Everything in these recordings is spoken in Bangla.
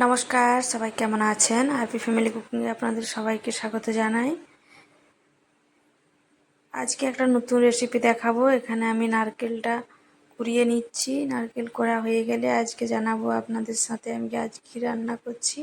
নমস্কার, সবাই কেমন আছেন? হ্যাপি ফ্যামিলি কুকিংয়ে আপনাদের সবাইকে স্বাগত জানাই। আজকে একটা নতুন রেসিপি দেখাবো। এখানে আমি নারকেলটা কুড়িয়ে নিচ্ছি। নারকেল করা হয়ে গেলে আজকে জানাব আপনাদের সাথে। আমি আজকে রান্না করছি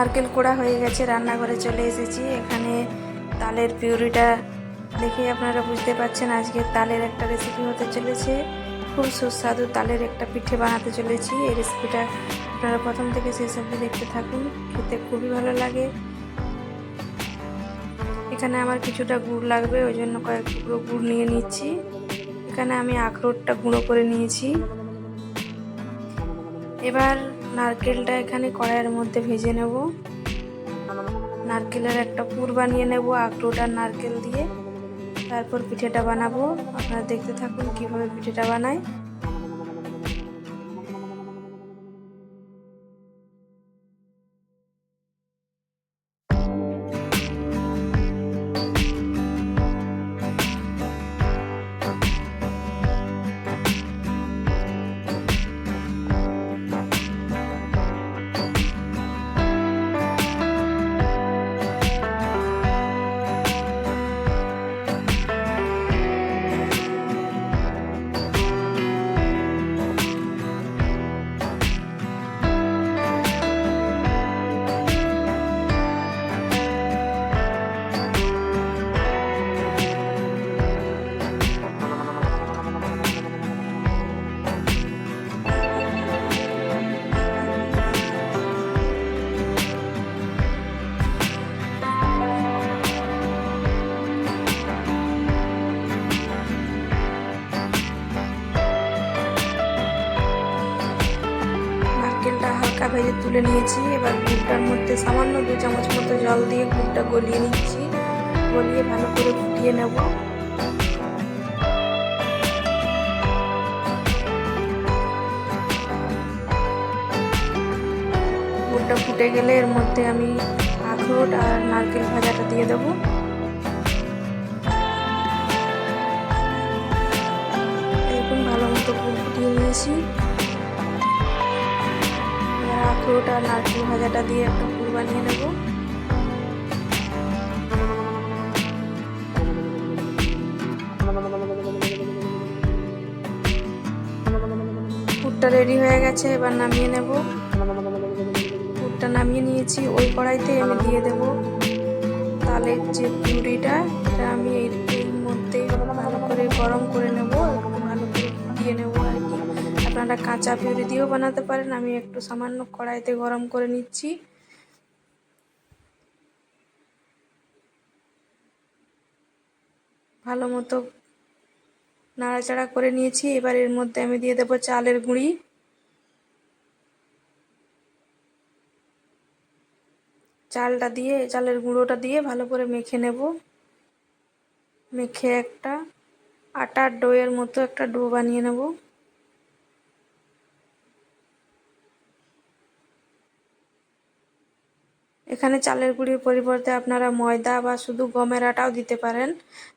নারকেল কোড়া হয়ে গেছে, রান্নাঘরে চলে এসেছি। এখানে তালের পিউরিটা দেখে আপনারা বুঝতে পারছেন আজকে তালের একটা রেসিপি হতে চলেছে। খুব সুস্বাদু তালের একটা পিঠে বানাতে চলেছি। এই রেসিপিটা আপনারা প্রথম থেকে শেষ অবধি দেখতে থাকুন, খেতে খুবই ভালো লাগে। এখানে আমার কিছুটা গুড় লাগবে, ওই জন্য কয়েক টুকরো গুড় নিয়ে নিচ্ছি। এখানে আমি আখরোটটা গুঁড়ো করে নিয়েছি। এবার নারকেলটা এখানে কড়াইয়ের মধ্যে ভেজে নেব। নারকেলের একটা পুর বানিয়ে নেব আখরোট আর নারকেল দিয়ে। তারপর পিঠেটা বানাবো। আপনারা দেখতে থাকুন কীভাবে পিঠেটা বানায়। ভেজে তুলে নিয়েছি। এবার গুড়টার মধ্যে সামান্য দু চামচ মতো জল দিয়ে গুড়টা গলিয়ে নিচ্ছি। গলিয়ে ভালো করে ফুটিয়ে নেব। গুড়টা ফুটে গেলে এর মধ্যে আমি আখরোট আর নারকেল ভাজাটা দিয়ে দেবো। এরকম ভালো মতো ফুটিয়ে নিয়েছি। আখরোট আর নারকেল ভাজাটা দিয়ে একটা পুর বানিয়ে নেব। পুরটা রেডি হয়ে গেছে, এবার নামিয়ে নেব। পুরটা নামিয়ে নিয়েছি, ওই কড়াইতে আমি দিয়ে দেব তালের যে পিউরিটা এটা আমি এর মধ্যে ভালো করে গরম করে নেব। আপনারা কাঁচা পিউরি দিয়েও বানাতে পারেন। আমি একটু সামান্য কড়াইতে গরম করে নিচ্ছি। ভালো মতো নাড়াচাড়া করে নিয়েছি। এবার এর মধ্যে আমি দিয়ে দেবো চালের গুঁড়ি। চালটা দিয়ে, চালের গুঁড়োটা দিয়ে ভালো করে মেখে নেব। মেখে একটা আটার ডোয়ের মতো একটা ডো বানিয়ে নেব। এখানে চালের গুঁড়ির পরিবর্তে আপনারা ময়দা বা শুধু গমের আটাও দিতে পারেন।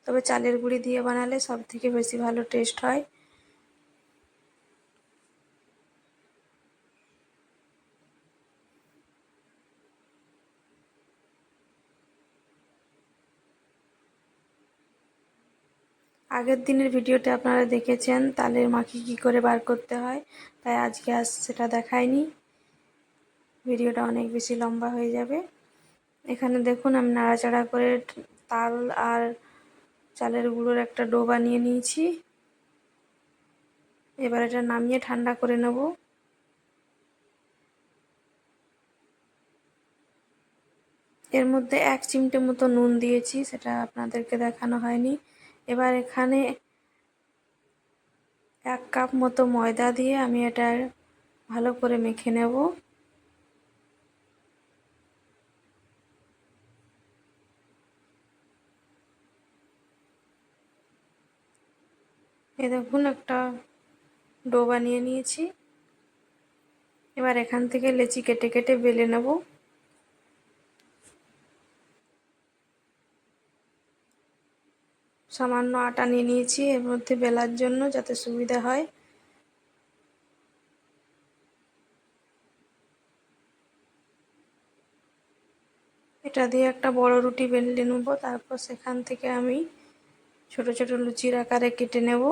তবে চালের গুঁড়ি দিয়ে বানালে সব থেকে বেশি ভালো টেস্ট হয়। আগের দিনের ভিডিওটা আপনারা দেখেছেন তালের মাখি কি করে বার করতে হয়, তাই আজকে আর সেটা দেখায়নি ভিডিওটা অনেক বেশি লম্বা হয়ে যাবে। এখানে দেখুন, আমি নাড়াচাড়া করে তাল আর চালের গুঁড়োর একটা ডো বানিয়ে নিয়েছি। এবার এটা নামিয়ে ঠান্ডা করে নেব। এর মধ্যে এক চিমটে মতো নুন দিয়েছি, সেটা আপনাদেরকে দেখানো হয়নি। এবার এখানে এক কাপ মতো ময়দা দিয়ে আমি এটা ভালো করে মেখে নেব। এ দেখুন, একটা ডো বানিয়ে নিয়েছি। এবার এখান থেকে লেচি কেটে কেটে বেলে নেব। সামান্য আটা নিয়ে নিয়েছি, এর মধ্যে বেলার জন্য যাতে সুবিধা হয়। এটা দিয়ে একটা বড় রুটি বেলে নেব, তারপর সেখান থেকে আমি ছোট ছোট লুচির আকারে কেটে নেব।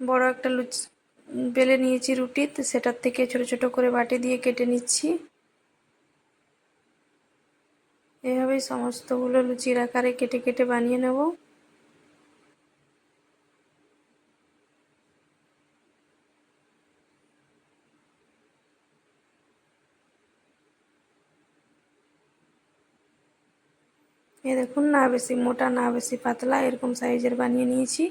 বড় একটা লুচি বেলে নিয়েছি রুটি, তো সেটার থেকে ছোট ছোট করে বাটি দিয়ে কেটে নিচ্ছি। এভাবেই সমস্তগুলো লুচির আকারে কেটে কেটে বানিয়ে নেব। এ দেখুন, না বেশি মোটা, না বেশি পাতলা, এরকম সাইজের বানিয়ে নিয়েছি।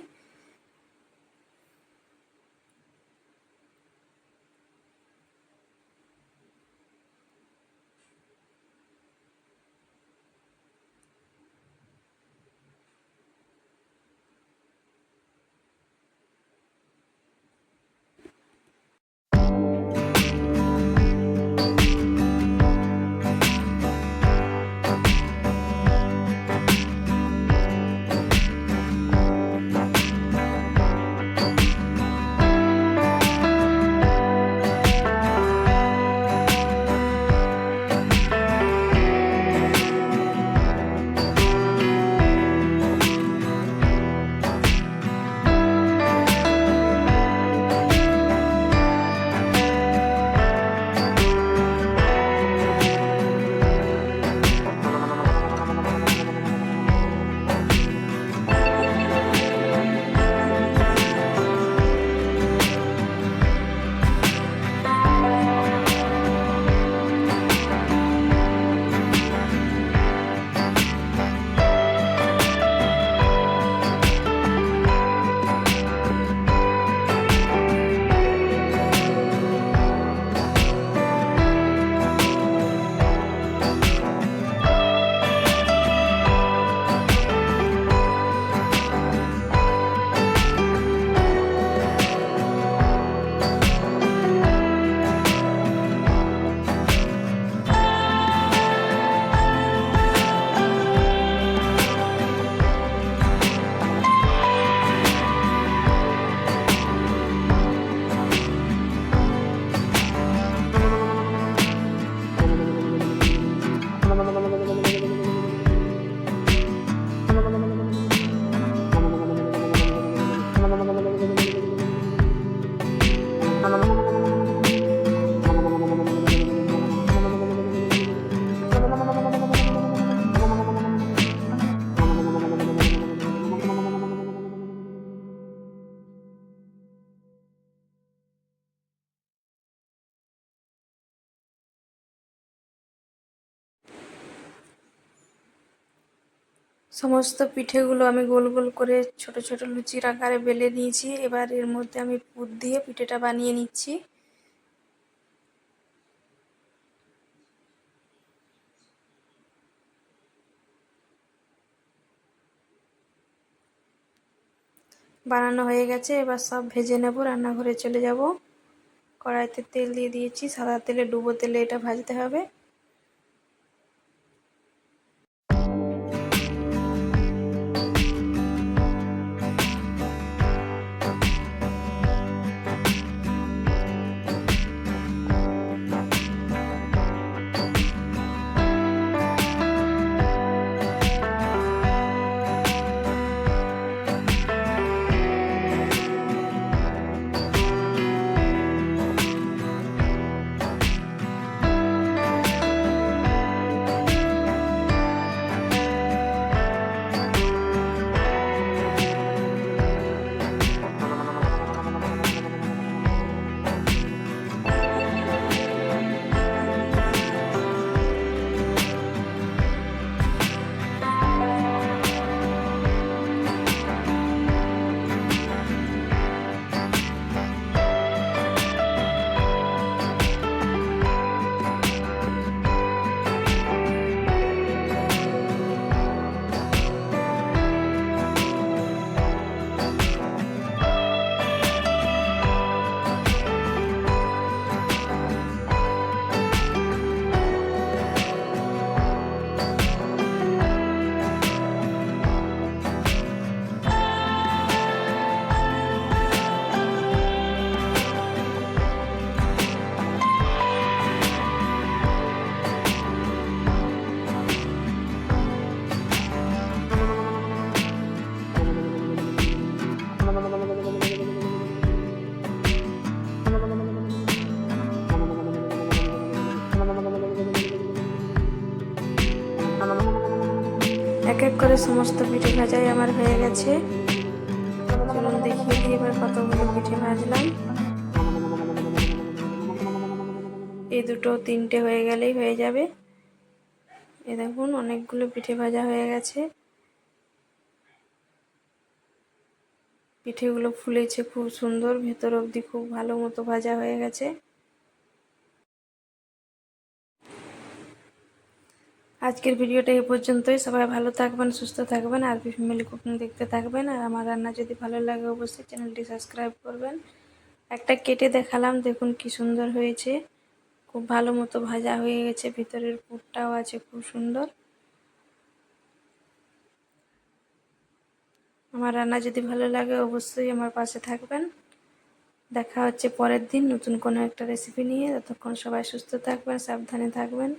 সমস্ত পিঠেগুলো আমি গোল গোল করে ছোট ছোট লুচির আকারে বেলে নিয়েছি। এবার এর মধ্যে আমি পুর দিয়ে পিঠেটা বানিয়ে নিচ্ছি। বানানো হয়ে গেছে। এবার সব ভেজে নেব, রান্নাঘরে চলে যাব। কড়াইতে তেল দিয়ে দিয়েছি, সাদা তেলে ডুবো তেলে এটা ভাজতে হবে। এক এক করে সমস্ত পিঠে ভাজাই আমার হয়ে গেছে। চলুন দেখিয়ে দিই এবার কতগুলো পিঠে ভাজলাম। এই দুটো তিনটে হয়ে গেলেই হয়ে যাবে। এ দেখুন, অনেকগুলো পিঠে ভাজা হয়ে গেছে। পিঠেগুলো ফুলেছে খুব সুন্দর, ভেতর অবধি খুব ভালো মতো ভাজা হয়ে গেছে। আজকের ভিডিওটা এই পর্যন্তই। সবাই ভালো থাকবেন, সুস্থ থাকবেন, আর বি ফ্যামিলি কুকিং দেখতে থাকবেন। আর আমার রান্না যদি ভালো লাগে অবশ্যই চ্যানেলটি সাবস্ক্রাইব করবেন। একটা কেটে দেখালাম, দেখুন কি সুন্দর হয়েছে। খুব ভালো মতো ভাজা হয়ে গেছে, ভিতরের পুরটাও আছে খুব সুন্দর। আমার রান্না যদি ভালো লাগে অবশ্যই আমার পাশে থাকবেন। দেখা হচ্ছে পরের দিন নতুন কোনো একটা রেসিপি নিয়ে। ততক্ষণ সবাই সুস্থ থাকবেন, সাবধানে থাকবেন।